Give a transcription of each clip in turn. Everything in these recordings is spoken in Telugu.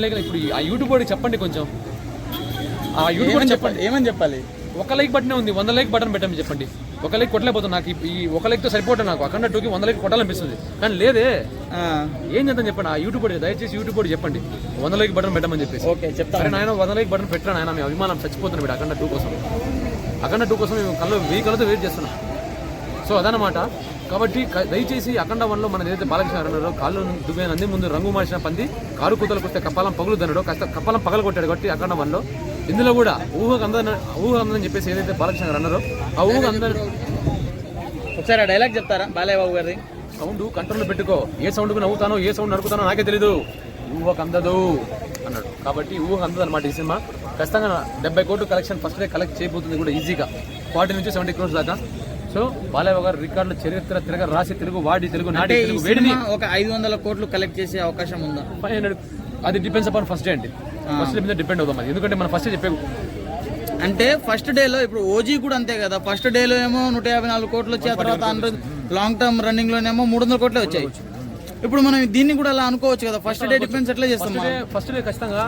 లేక ఇప్పుడు ఆ యూట్యూబ్ వాడికి చెప్పండి కొంచెం. ఆ యూట్యూబ్ చెప్పండి. ఏమని చెప్పాలి? ఒక లైక్ బటనే ఉంది వంద లైక్ బటన్ పెట్టమని చెప్పండి. ఒక లైక్ కొట్టలేకపోతుంది నాకు ఈ- ఒక లైక్తో సరిపోతుంది నాకు. అక్కడ టూకి వంద లైక్ కొట్టాలనిపిస్తుంది. కానీ లేదే. ఏం చేద్దాం చెప్పండి ఆ యూట్యూబ్ దయచేసి యూట్యూబ్ వాడికి చెప్పండి. వంద లైక్ బటన్ పెట్టమని చెప్పేసి. ఓకే చెప్తా సరే నాయన వంద లైక్ బటన్ పెట్టరా నాయన? మీ అభిమానం చచ్చిపోతున్నాం వీడు అఖండ టూ కోసం. అఖండ టూ కోసం మేము కళ్ళు వెయ్యి కళ్ళతో వెయిట్ చేస్తున్నాం. సో అదనమాట కాబట్టి దయచేసి అఖండ వన్లో మన ఏదైతే బాలకృష్ణ అన్నారో కాళ్ళు దుబ్బే నంది ముందు రంగు మార్చిన పంది కారు కూతలకు వస్తే కప్పాలం పగులు దన్నాడో కాస్త కప్పాలం పగలు కొట్టాడు కాబట్టి అఖండ వన్లో. ఇందులో కూడా ఊహకు అందని ఊహ అందని చెప్పేసి ఏదైతే బాలకృష్ణ గారు అన్నారో ఆ ఊహ అందని ఒకసారి ఆ డైలాగ్ చెప్తారా బాలయ్య బాబు గారి సౌండ్ కంట్రోల్ పెట్టుకో. ఏ సౌండ్కు నవ్వుతానో ఏ సౌండ్ నడుపుతానో నాకే తెలీదు. ఊహకు అందదు అన్నాడు. కాబట్టి ఊహకు అందదు అనమాట ఈ సినిమా. ఖచ్చితంగా డెబ్బై కోట్లు కలెక్షన్ ఫస్ట్ డే కలెక్ట్ చేయబోతుంది కూడా ఈజీగా. ఫార్టీ నుంచి సెవెంటీ క్రోర్స్ దాకా. సో బాలయ్య గారు రికార్డులు చరిత్ర తిరగ రాసి తెలుగు వాడి తెలుగు నాటి తెలుగు వేడిని ఒక ఐదు వందల కోట్లు కలెక్ట్ చేసే అవకాశం ఉందా? ఫైవ్ హండ్రెడ్ అది డిపెండ్స్ అపాన్ ఫస్ట్ డే అండి. ఫస్ట్ డే మీద డిపెండ్ అవుతాం అది. ఎందుకంటే మనం ఫస్ట్ చెప్పే అంటే ఫస్ట్ డేలో ఇప్పుడు ఓజీ కూడా అంతే కదా. ఫస్ట్ డేలో ఏమో నూట యాభై నాలుగు కోట్లు వచ్చి ఆ తర్వాత హండ్రెడ్ లాంగ్ టర్మ్ రన్నింగ్ లోనేమో మూడు వందల కోట్లే వచ్చాయి. ఇప్పుడు మనం దీన్ని కూడా అలా అనుకోవచ్చు కదా. ఫస్ట్ డే డిఫెన్స్ ఎట్లా చేస్తాం ఫస్ట్ డే ఖచ్చితంగా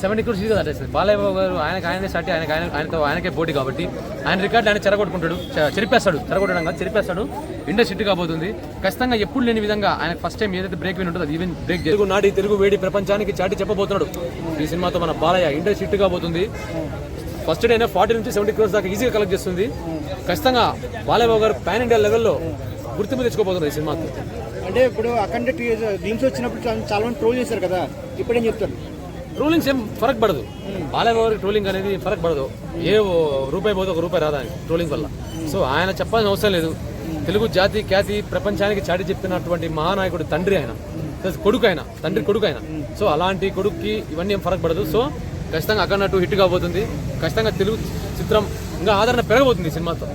సెవెంటీ క్రోర్స్ ఈజీగా దాటేస్తుంది బాలయ్య బాబు గారు ఆయనకి ఆయనే సాటి ఆయనకి ఆయన ఆయనతో ఆయనకే పోటీ కాబట్టి ఆయన రికార్డు ఆయన చెరగొట్టుకుంటాడు చెరిపేస్తాడు చెరగొట్టడం కాదు చెరిపేస్తాడు. ఇండస్ హిట్ కాబోతుంది. ఖచ్చితంగా ఎప్పుడు లేని విధంగా ఆయన ఫస్ట్ టైం ఏదైతే బ్రేక్ విన్ ఉంటుందో అది ఈవెన్ బ్రేక్ తెలుగు నాటి తెలుగు వేడి ప్రపంచానికి చాటి చెప్పబోతున్నాడు. ఈ సినిమాతో మన బాలయ్య ఇండస్ హిట్ కాబోతుంది. ఫస్ట్ డే ఫార్టీ నుంచి సెవెంటీ క్రోర్స్ దాకా ఈజీగా కలెక్ట్ చేస్తుంది. ఖచ్చితంగా బాలయ్య బాబు గారు పాన్ ఇండియా లెవెల్లో గుర్తింపు తెచ్చుకోబోతున్నారు ఈ సినిమాతో. అంటే ఇప్పుడు అఖండ టీమ్స్ వచ్చినప్పుడు చాలా- చాలా మంది ట్రోల్ చేశారు కదా. ఇప్పుడేం చెప్తారు? ట్రోలింగ్స్ ఏం ఫరక్ పడదు. బాలయ్య గారి ట్రోలింగ్ అనేది ఫరక్ పడదు. ఏ ఓ రూపాయి పోతే ఒక రూపాయి రాదా అని ట్రోలింగ్ వల్ల. సో ఆయన చెప్పాల్సిన అవసరం లేదు. తెలుగు జాతి ఖ్యాతి ప్రపంచానికి చాటి చెప్పినటువంటి మహానాయకుడు తండ్రి ఆయన. ప్లస్ కొడుకు ఆయన. తండ్రి కొడుకు ఆయన. సో అలాంటి కొడుక్కి ఇవన్నీ ఏం ఫరక్ పడదు. సో ఖచ్చితంగా అక్కడ టూ హిట్ కాబోతుంది. ఖచ్చితంగా తెలుగు చిత్రం ఇంకా ఆదరణ పెరగబోతుంది ఈ సినిమాతో.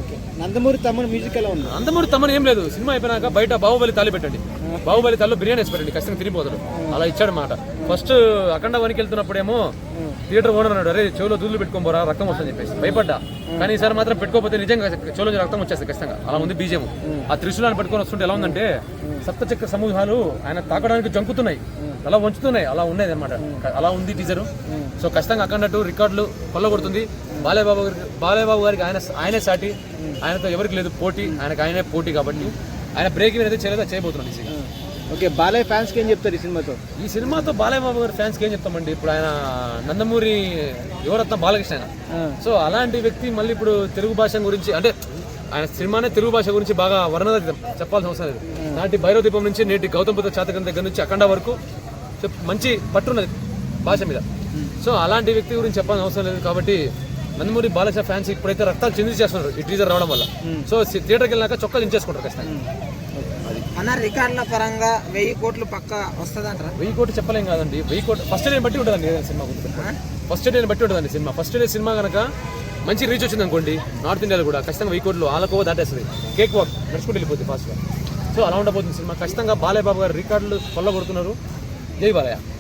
నందమూరి తమ్ముడు మ్యూజిక్ ఎలా ఉంది? అందమూరి తమ్మని ఏం లేదు. సినిమా అయిపోయినాక బయట బాహుబలి తాలి పెట్టండి. బాహుబలి తల్లు బిర్యానీ వేసి పెట్టండి. ఖచ్చితంగా తిరిగిపోతాడు అలా ఇచ్చాడు మాట ఫస్ట్ అఖండ వనికి వెళ్తున్నప్పుడేమో థియేటర్ ఓనర్ అన్నాడు అరే చెవులో దూళ్ళు పెట్టుకొని పోరా రక్తం వస్తుందని చెప్పేసి. భయపడ్డా. కానీ ఈసారి మాత్రం పెట్టుకోకపోతే నిజంగా చెవులో నుంచి రక్తం వచ్చేస్తుంది ఖచ్చితంగా. అలా ఉంది బీజం. ఆ. త్రిశూలాన్ని పట్టుకొని వస్తుంటే ఎలా ఉందంటే సప్తచక్ర సమూహాలు ఆయన తాకడానికి జంకుతున్నాయి. అలా వంచుతున్నాయి అలా ఉండేది అనమాట అలా ఉంది టీజరు సో ఖచ్చితంగా అక్కడట్టు రికార్డులు కొల్లగొడుతుంది. బాలయ్య బాబు గారికి బాలయ్య బాబు గారికి ఆయన ఆయనే సాటి. ఆయనతో ఎవరికి లేదు పోటీ ఆయనకు ఆయనే పోటీ కాబట్టి ఆయన బ్రేక్ అయితే చేయలేదా చేయబోతున్నాడు ఈ సినిమా. ఓకే బాలయ్య ఫ్యాన్స్కి ఏం చెప్తారు ఈ సినిమాతో? ఈ సినిమాతో బాలయ్య బాబు గారి ఫ్యాన్స్కి ఏం చెప్తామండి? ఇప్పుడు ఆయన నందమూరి యువరత్న బాలకృష్ణ సో అలాంటి వ్యక్తి మళ్ళీ ఇప్పుడు తెలుగు భాష గురించి అంటే ఆయన సినిమానే తెలుగు భాష గురించి బాగా వర్ణనాతీతం చెప్పాల్సిన అవసరం లేదు. నాటి భైరవ దీపం నుంచి నేటి గౌతమ బుద్ధ చాతకం దగ్గర నుంచి అఖండ వరకు మంచి పట్టున్నది భాష మీద. సో అలాంటి వ్యక్తి గురించి చెప్పాల్సిన అవసరం లేదు కాబట్టి నందమూరి బాలకృష్ణ ఫ్యాన్స్ ఇప్పుడైతే రక్తాలు చెంది చేస్తున్నారు ఈ టీజర్ రావడం వల్ల. సో థియేటర్కి వెళ్ళాక చొక్కాలు ఇంచేసుకుంటారు ఖచ్చితంగా. అన్న రికార్డుల పరంగా వెయ్యి కోట్లు పక్క వస్తుందంటారా? వెయ్యి కోట్లు చెప్పలేం కాదండి. వెయ్యి కోట్లు ఫస్ట్ డే బట్టి ఉంటుందండి సినిమా ఫస్ట్ డే బట్టి ఉంటుందండి సినిమా. ఫస్ట్ డే సినిమా కనుక మంచి రీచ్ వచ్చింది అనుకోండి నార్త్ ఇండియాలో కూడా ఖచ్చితంగా వెయ్యి కోట్లు ఆలకోవ దాటేస్తుంది. కేక్ వాక్ నడుచుకుంటూ వెళ్ళిపోతుంది ఫాస్ట్గా సో అలా ఉండబోతుంది సినిమా. ఖచ్చితంగా బాలయ్య బాబు గారు రికార్డులు కొల్లగొడుతున్నారు. జై బాలయ్య